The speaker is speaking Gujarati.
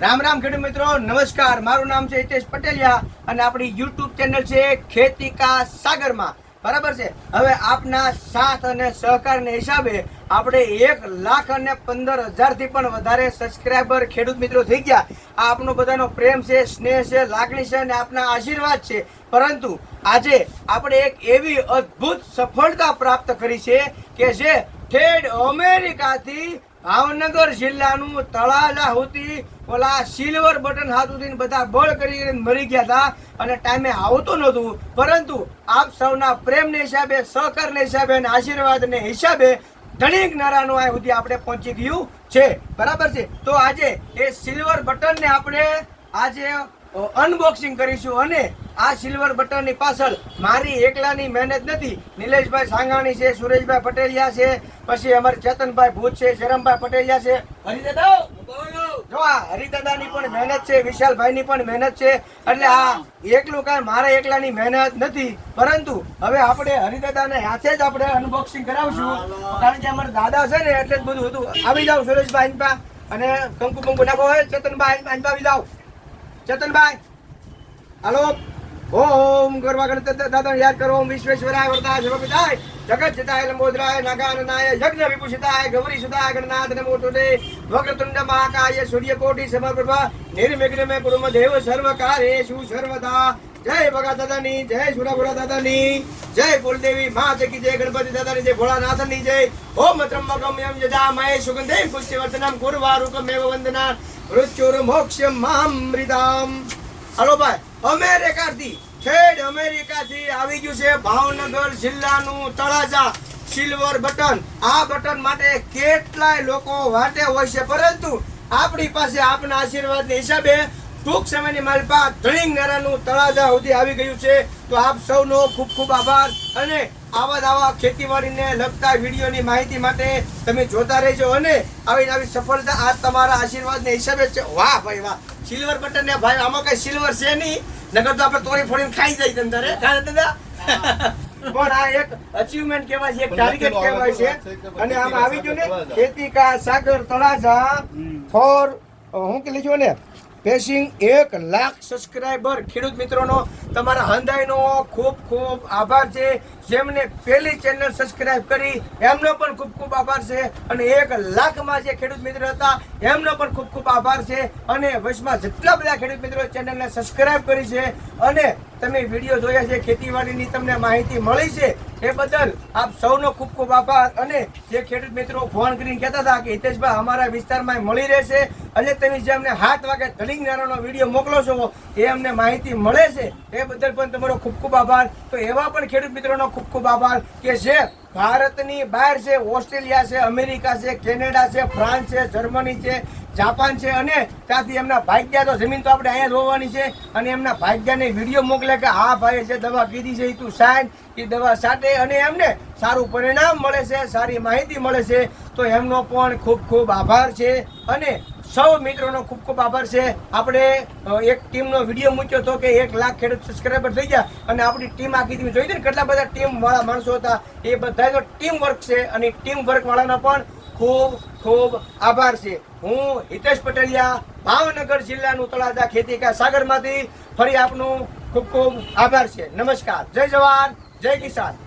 રામ રામ ખેડૂત મિત્રો, નમસ્કાર. મારું નામ છે હિતેશ પટેલિયા અને આપણી યુટ્યુબ ચેનલ છે ખેતી કા સાગરમાં. બરાબર છે? હવે આપના સાથ અને સહકારને હિસાબે આપણે એક લાખ અને પંદર હજારથી પણ વધારે સબસ્ક્રાઈબર ખેડૂત મિત્રો થઈ ગયા. આ આપનો બધાનો પ્રેમ છે, સ્નેહ છે, લાગણી છે અને આપના આશીર્વાદ છે. પરંતુ આજે આપણે એક એવી અદ્ભુત સફળતા પ્રાપ્ત કરી છે કે જે ઠેડ અમેરિકાથી ભાવનગર જિલ્લાનું તળાજા હોતી ઓલા સિલ્વર બટન હાથ બધા બળ કરીને મરી ગયા હતા. અને ટાઈમે આવતું નહોતું. પરંતુ આપ સૌના પ્રેમને હિસાબે, સહકારને હિસાબે અને આશીર્વાદને હિસાબે ધણીક નારાનું આ સુધી આપણે પહોંચી ગયું છે. બરાબર છે? તો આજે એ સિલ્વર બટનને આપણે આજે અનબોક્સિંગ કરીશું અને આ સિલ્વર બટનની પાછળ મારી એકલાની મહેનત નથી. નિલેશભાઈ સાંગાણી છે સુરેશભાઈ પટેલિયા છે પછી અમારે ચેતનભાઈ ભૂત છે શરમભાઈ પટેલિયા છે. હરિદાદા જો આ હરિદાદાની પણ મહેનત છે વિશાલભાઈની પણ મહેનત છે એટલે આ એકલું કાંઈ મારા એકલાની મહેનત નથી. પરંતુ હવે આપણે હરિદાદાને હાથે જ આપણે અનબોક્સિંગ કરાવશું. કારણ કે અમારા દાદા છે ને એટલે જ બધું હતું. આવી જાવ સુરેશભાઈ અને કંકુ કંકુ નાખો હોય ચેતનભાઈ આવી જાવ ચેતનભાઈ, હાલો. ઓમ ગરવા ગણત દાદા યાદ કરો, ઓમ વિશ્વેશ્વરાય વરદાય, જગપિતાય, જગત જતાય લંબોદરાય નાગાનનાય યજ્ઞ વિભૂષિતાય, ગૌરી સુતાય ગણનાથ નમો તુતે વક્રતુંડ મહાકાય સૂર્યકોટિ સમપ્રભા નિર્વિઘ્ન મે કુરુમ દેવ સર્વ કાર્યેષુ સર્વદા. જય ભગા દાદાની, જય સુરાપુરા દાદાની. જય કુલદેવી, મા જગી જય, ગણપતિ દાદાની જય, ભોળાનાથની જય. ઓમ ત્રંબકમ યમ જજામહે સુગંધે પુષ્ટિવર્ધનમ કુર્વારુકમેવ વંદના. મૃત્યુર મોક્ષમ મામૃતામ હાલો ભાઈ, અમેરિકાથી છેડ અમેરિકાથી આવી ગયું છે ભાવનગર જિલ્લાનું તળાજા. સિલ્વર બટન આ બટન માટે કેટલાય લોકો વાટે હોય છે, પરંતુ આપણી પાસે આપના આશીર્વાદના હિસાબે ટૂંક સમયની માલપા ધણીંગ નારાનું તળાજા સુધી આવી ગયું છે. તો આપ સૌનો ખૂબ ખૂબ આભાર અને આવા આવા ખેતીવાડીને લગતા વિડીયોની માહિતી માટે તમે જોતા રહેજો અને આવી આવી સફળતા આ તમારા આશીર્વાદને હિસાબે છે. વાહ ભાઈ વાહ. સિલ્વર બટન ને ભાઈ આમાં કઈ સિલ્વર છે નહીં. નગર તો આપણે તોડી ફોડીને ખાઈ જાય અંદર ખાને દાદા પણ આ એક અચીવમેન્ટ કહેવાય છે એક ટાર્ગેટ કહેવાય છે. અને આમાં આવી ગયું ને ખેતી કા સાગર તળાજા ફોર હું કે લીધું ને પેસિંગ એક લાખ સબસ્ક્રાઈબર ખેડૂત મિત્રોનો, તમારા હંદાઈનો ખૂબ ખૂબ આભાર છે. જેમને પહેલી ચેનલ સબસ્ક્રાઈબ કરી, એમનો પણ ખૂબ ખૂબ આભાર છે. અને એક લાખમાં જે ખેડૂત મિત્ર હતા, એમનો પણ ખૂબ ખૂબ આભાર છે. અને વચમાં જેટલા બધા ખેડૂત મિત્રો ચેનલને સબસ્ક્રાઈબ કરી છે અને તમે વીડિયો જોયા છે, ખેતીવાડીની તમને માહિતી મળી છે, એ બદલ આપ સૌનો ખૂબ ખૂબ આભાર. અને જે ખેડૂત મિત્રો ફોન કરીને કહેતા હતા કે હિતેશભાઈ અમારા વિસ્તારમાં મળી રહેશે, અને તમે જે અમને હાથ વાગે ધલિંગ નારાનો વીડિયો મોકલો છો, એ અમને માહિતી મળે છે, એ બદલ પણ તમારો ખૂબ ખૂબ આભાર. તો એવા પણ ખેડૂત મિત્રોનો ખૂબ ખૂબ આભાર કે જે ભારતની બહાર છે, ઓસ્ટ્રેલિયા છે, અમેરિકા છે, કેનેડા છે, ફ્રાન્સ છે, જર્મની છે, જાપાન છે અને ત્યાંથી એમના ભાગ્યા તો જમીન તો આપણે અહીંયા જોવાની છે. અને એમના ભાગ્યાને વીડિયો મોકલે કે, હા ભાઈ, જે દવા કીધી છે એ તું સાઈન એ દવા સાટે. અને એમને સારું પરિણામ મળે છે, સારી માહિતી મળે છે. તો એમનો પણ ખૂબ ખૂબ આભાર છે. અને સૌ મિત્રોનો ખૂબ ખૂબ આભાર છે. આપણે એક ટીમનો વીડિયો મૂક્યો હતો કે એક લાખ ખેડૂત સબસ્ક્રાઈબર થઈ ગયા અને આપણી ટીમ આખી તમે જોઈ હતી ને કેટલા બધા ટીમવાળા માણસો હતા. એ બધાનો ટીમ વર્ક છે અને ટીમ વર્કવાળાનો પણ ખૂબ ખૂબ આભાર છે. હું હિતેશ પટેલિયા, ભાવનગર જિલ્લાનું તળાજા ખેતી કા સાગરમાંથી ફરી આપનું ખૂબ ખૂબ આભાર છે. નમસ્કાર. જય જવાન, જય કિસાન.